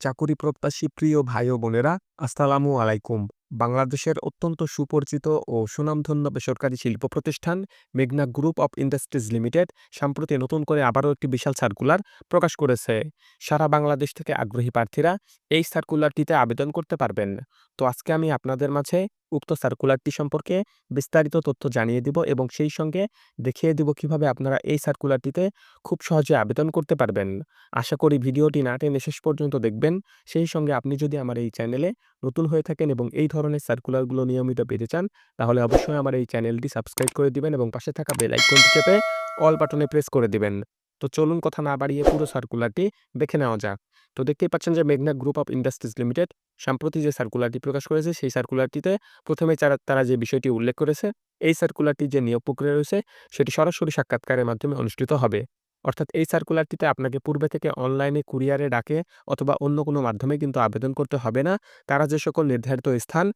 চাকুরি প্রত্যাশী প্রিয় ভাই ও বোনেরা, আসসালামু আলাইকুম। বাংলাদেশের অত্যন্ত সুপরিচিত ও সুনামধন্য বেসরকারি শিল্প প্রতিষ্ঠান মেঘনা গ্রুপ অফ ইন্ডাস্ট্রিজ লিমিটেড সম্প্রতি নতুন করে আবারও একটি বিশাল সার্কুলার প্রকাশ করেছে। সারা বাংলাদেশ থেকে আগ্রহী প্রার্থীরা এই সার্কুলারটিতে আবেদন করতে পারবেন। তো আজকে আমি আপনাদের মাঝে উক্ত সার্কুলারটি সম্পর্কে বিস্তারিত তথ্য জানিয়ে দিব এবং সেই সঙ্গে দেখিয়ে দিব কীভাবে আপনারা এই সার্কুলারটিতে খুব সহজে আবেদন করতে পারবেন। আশা করি ভিডিওটি না টেনে শেষ পর্যন্ত দেখবেন। সেই সঙ্গে আপনি যদি আমার এই চ্যানেলে নতুন হয়ে থাকেন এবং এই ধরনের সার্কুলারগুলো নিয়মিত পেতে চান, তাহলে অবশ্যই আমার এই চ্যানেলটি সাবস্ক্রাইব করে দিবেন এবং পাশে থাকা বেল আইকনটি চেপে অল বাটনে প্রেস করে দিবেন। তো চলুন কথা না বাড়িয়ে পুরো সার্কুলারটি দেখে নেওয়া যাক। তো দেখতেই পাচ্ছেন যে মেঘনা গ্রুপ অফ ইন্ডাস্ট্রিজ লিমিটেড সম্প্রতি যে সার্কুলারটি প্রকাশ করেছে, সেই সার্কুলারটিতে প্রথমে তারা যে বিষয়টি উল্লেখ করেছে, এই সার্কুলারটির যে নিয়োগ প্রক্রিয়া রয়েছে, সেটি সরাসরি সাক্ষাৎকারের মাধ্যমে অনুষ্ঠিত হবে। অর্থাৎ এই সার্কুলারটিতে আপনাকে পূর্বে থেকে অনলাইনে কুরিয়ারে ডাকে অথবা অন্য কোনো মাধ্যমে কিন্তু আবেদন করতে হবে না। তারা যে সকল নির্ধারিত স্থান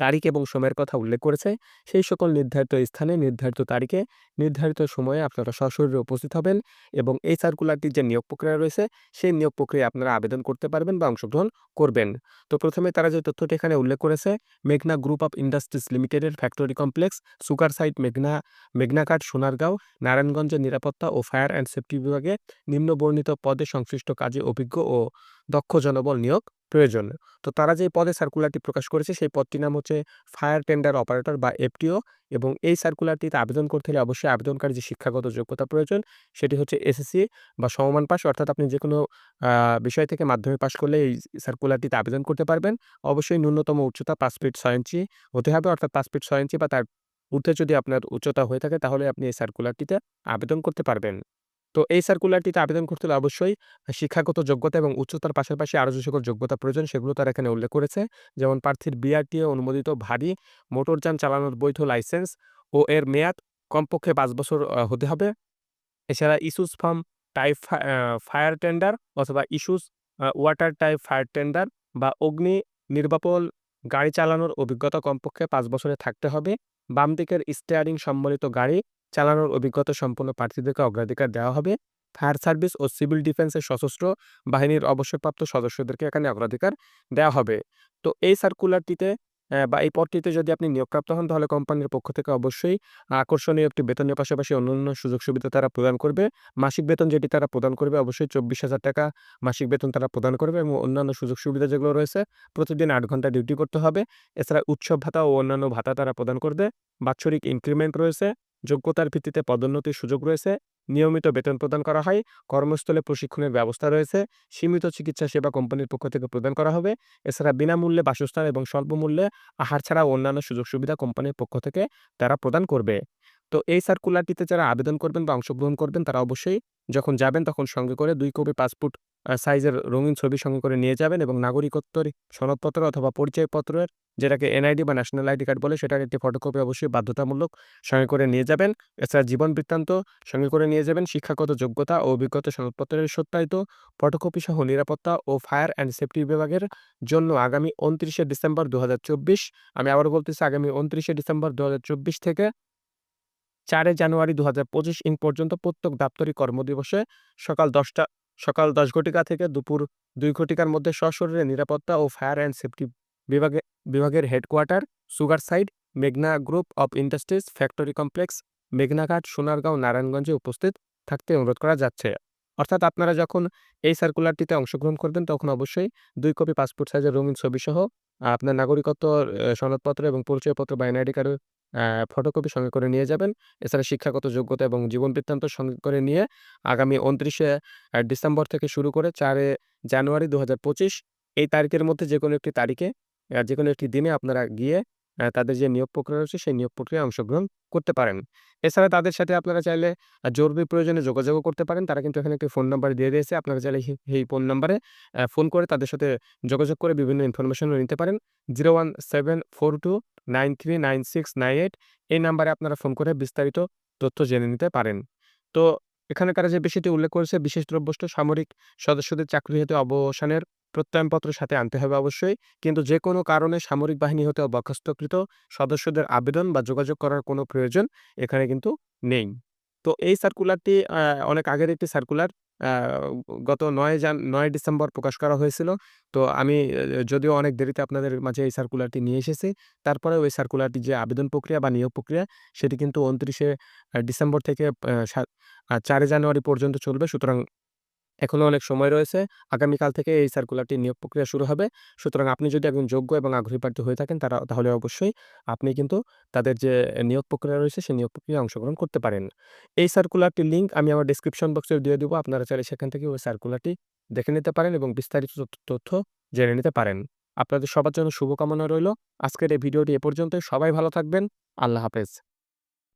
তারিখ এবং সময়ের কথা উল্লেখ করেছে। সেই সকল নির্ধারিত স্থানে নির্ধারিত তারিখে নির্ধারিত সময়ে আপনারা সশরীরে উপস্থিত হবেন এবং এই সার্কুলারটির যে নিয়োগ প্রক্রিয়া রয়েছে, সেই নিয়োগ প্রক্রিয়ায় আপনারা আবেদন করতে পারবেন বা অংশগ্রহণ করবেন। তো প্রথমে তারা যে তথ্যটি এখানে উল্লেখ করেছে, মেঘনা গ্রুপ অফ ইন্ডাস্ট্রিজ লিমিটেডের ফ্যাক্টরি কমপ্লেক্স, সুগার সাইট মেঘনা, মেঘনাঘাট, সোনারগাঁও, নারায়ণগঞ্জের নিরাপত্তা ও ফায়ার অ্যান্ড সেফটি বিভাগে নিম্নবর্ণিত পদে সংশ্লিষ্ট কাজে অভিজ্ঞ ও দক্ষ জনবল নিয়োগ প্রয়োজন তো তারা যে পদে সার্কুলারটি প্রকাশ করেছে, সেই পদটির নাম হচ্ছে ফায়ার টেন্ডার অপারেটর বা এফটিও এবং এই সার্কুলারটিতে আবেদন করতে হলে অবশ্যই আবেদনকারী যে শিক্ষাগত যোগ্যতা প্রয়োজন, সেটি হচ্ছে এসএসসি বা সমমান পাস অর্থাৎ আপনি যে কোনো বিষয় থেকে মাধ্যমিক পাশ করলে এই সার্কুলারটিতে আবেদন করতে পারবেন। অবশ্যই ন্যূনতম উচ্চতা পাঁচ ফিট ছয় ইঞ্চি হতে হবে, অর্থাৎ পাঁচ ফিট ছয় ইঞ্চি বা তার ঊর্ধ্বে যদি আপনার উচ্চতা হয়ে থাকে, তাহলে আপনি এই সার্কুলারটিতে আবেদন করতে পারবেন। তো এই সার্কুলারটিতে আবেদন করতে হলে অবশ্যই শিক্ষাগত যোগ্যতা এবং উচ্চতার পাশাপাশি আরও যে সকল যোগ্যতা প্রয়োজন সেগুলো তারা এখানে উল্লেখ করেছে। যেমন প্রার্থীর বিআরটিএ অনুমোদিত ভারী মোটরযান চালানোর বৈধ লাইসেন্স ও এর মেয়াদ কমপক্ষে পাঁচ বছর হতে হবে। এছাড়া issues foam type fire tender অথবা issues water type fire tender বা অগ্নি নির্বাপল গাড়ি চালানোর অভিজ্ঞতা কমপক্ষে পাঁচ বছরে থাকতে হবে। বাম দিকের স্টিয়ারিং সম্বলিত গাড়ি চালানোর অভিজ্ঞতা সম্পন্ন প্রার্থীদেরকে অগ্রাধিকার দেওয়া হবে। ফায়ার সার্ভিস ও সিভিল ডিফেন্সের সশস্ত্র বাহিনীর অবসরপ্রাপ্ত সদস্যদেরকে এখানে অগ্রাধিকার দেওয়া হবে। তো এই সার্কুলারটিতে বা এই পদটিতে যদি আপনি নিয়োগপ্রাপ্ত হন, তাহলে কোম্পানির পক্ষ থেকে অবশ্যই আকর্ষণীয় একটি বেতনের পাশাপাশি অন্যান্য সুযোগ সুবিধা তারা প্রদান করবে। মাসিক বেতন যেটি তারা প্রদান করবে, অবশ্যই চব্বিশ হাজার টাকা মাসিক বেতন তারা প্রদান করবে এবং অন্যান্য সুযোগ সুবিধা যেগুলো রয়েছে, প্রতিদিন আট ঘণ্টা ডিউটি করতে হবে। এছাড়া উৎসব ভাতা ও অন্যান্য ভাতা তারা প্রদান করবে। বাৎসরিক ইনক্রিমেন্ট রয়েছে। যোগ্যতার ভিত্তিতে পদোন্নতির সুযোগ রয়েছে, নিয়মিত বেতন প্রদান করা হয়, কর্মস্থলে প্রশিক্ষণের ব্যবস্থা রয়েছে, সীমিত চিকিৎসা সেবা কোম্পানির পক্ষ থেকে প্রদান করা হবে, এছাড়া বিনামূল্যে বাসস্থান এবং স্বল্পমূল্যে আহার ছাড়া অন্যান্য সুযোগ সুবিধা কোম্পানির পক্ষ থেকে তারা প্রদান করবে। তো এই সার্কুলারটিতে যারা আবেদন করবেন বা অংশগ্রহণ করবেন, তারা অবশ্যই যখন যাবেন তখন সঙ্গে করে দুই কপি পাসপোর্ট সাইজের রঙিন ছবি সঙ্গে করে নিয়ে যাবেন এবং নাগরিকত্বের সনদপত্র অথবা পরিচয়পত্রের যেটাকে এনআইডি বা ন্যাশনাল আইডি কার্ড বলে সেটার একটি ফটোকপি অবশ্যই বাধ্যতামূলক সঙ্গে করে নিয়ে যাবেন। এছাড়া জীবন বৃত্তান্ত সঙ্গে করে নিয়ে যাবেন। শিক্ষাগত যোগ্যতা ও অভিজ্ঞতা সনদপত্রের সত্যায়িত ফটোকপি সহ নিরাপত্তা ও ফায়ার অ্যান্ড সেফটি বিভাগের জন্য আগামী উনত্রিশে ডিসেম্বর দু হাজার চব্বিশ, আমি আবারও বলতেছি আগামী উনত্রিশে ডিসেম্বর দু হাজার চব্বিশ থেকে চারে জানুয়ারি দু হাজার পঁচিশ ইন পর্যন্ত প্রত্যেক দাপ্তরিক কর্মদিবসে সকাল দশটা সকাল দশ ঘটিকা থেকে দুপুর দুই ঘটিকার মধ্যে সশরীরে নিরাপত্তা ও ফায়ার অ্যান্ড সেফটি বিভাগে, বিভাগের হেডকোয়ার্টার, সুগার সাইড মেঘনা group of industries, factory complex, মেঘনাঘাট, Sonargaon, নারায়ণগঞ্জে উপস্থিত থাকতে অনুরোধ করা যাচ্ছে। অর্থাৎ আপনারা যখন এই সার্কুলারটিতে অংশগ্রহণ করবেন, তখন অবশ্যই দুই কপি পাসপোর্ট সাইজের রঙিন ছবি সহ আপনার নাগরিকত্ব সনদপত্র এবং পরিচয়পত্র বা এনআইডি ফটোকপি সঙ্গে করে নিয়ে যাবেন। এছাড়া শিক্ষাগত যোগ্যতা এবং জীবন বৃত্তান্ত সঙ্গে করে নিয়ে আগামী উনত্রিশে ডিসেম্বর থেকে শুরু করে চারে জানুয়ারি দু হাজার পঁচিশ এই তারিখের মধ্যে যে কোনো একটি তারিখে যে কোনো একটি দিনে আপনারা গিয়ে তাদের যে নিয়োগ প্রক্রিয়া রয়েছে সেই নিয়োগ প্রক্রিয়ায় অংশগ্রহণ করতে পারেন। এছাড়া তাদের সাথে আপনারা চাইলে জরুরি প্রয়োজনে যোগাযোগও করতে পারেন। তারা কিন্তু এখানে একটি ফোন নাম্বার দিয়ে দিয়েছে। আপনারা চাইলে সেই ফোন নাম্বারে ফোন করে তাদের সাথে যোগাযোগ করে বিভিন্ন ইনফরমেশনও নিতে পারেন। Zero one seven four two nine three nine six nine eight এই নাম্বারে আপনারা ফোন করে বিস্তারিত তথ্য জেনে নিতে পারেন। তো এখানকার যে বিষয়টি উল্লেখ করেছে, বিশেষ দ্রব্যষ্ট সামরিক সদস্যদের চাকরি হতে অবসানের প্রত্যয়নপত্র সাথে আনতে হবে অবশ্যই। কিন্তু যে কোনো কারণে সামরিক বাহিনী হতে বরখাস্তকৃত সদস্যদের আবেদন বা যোগাযোগ করার কোনো প্রয়োজন এখানে কিন্তু নেই। তো এই সার্কুলারটি অনেক আগের একটি সার্কুলার গত নয় জান, নয় ডিসেম্বর প্রকাশ করা হয়েছিল। তো আমি যদিও অনেক দেরিতে আপনাদের মাঝে এই সার্কুলারটি নিয়ে এসেছি। তারপরে ওই সার্কুলারটি যে আবেদন প্রক্রিয়া বা নিয়োগ প্রক্রিয়া, সেটি কিন্তু উনত্রিশে ডিসেম্বর থেকে চারে সা, আ ৪ জানুয়ারি পর্যন্ত চলবে। সুতরাং এখনও অনেক সময় রয়েছে। আগামীকাল থেকে এই সার্কুলারটির নিয়োগ প্রক্রিয়া শুরু হবে। সুতরাং আপনি যদি একজন যোগ্য এবং আগ্রহী প্রার্থী হয়ে থাকেন, তারা, তাহলে অবশ্যই আপনি কিন্তু তাদের যে নিয়োগ প্রক্রিয়া রয়েছে, সেই নিয়োগ প্রক্রিয়ায় অংশগ্রহণ করতে পারেন। এই সার্কুলারটির লিঙ্ক আমি আমার ডেসক্রিপশন বক্সে দিয়ে দেবো আপনারা চাইলে সেখান থেকে ওই সার্কুলারটি দেখে নিতে পারেন এবং বিস্তারিত তথ্য তথ্য জেনে নিতে পারেন। আপনাদের সবার জন্য শুভকামনা রইল আজকের এই ভিডিওটি এ পর্যন্তই। সবাই ভালো থাকবেন। আল্লাহ হাফেজ।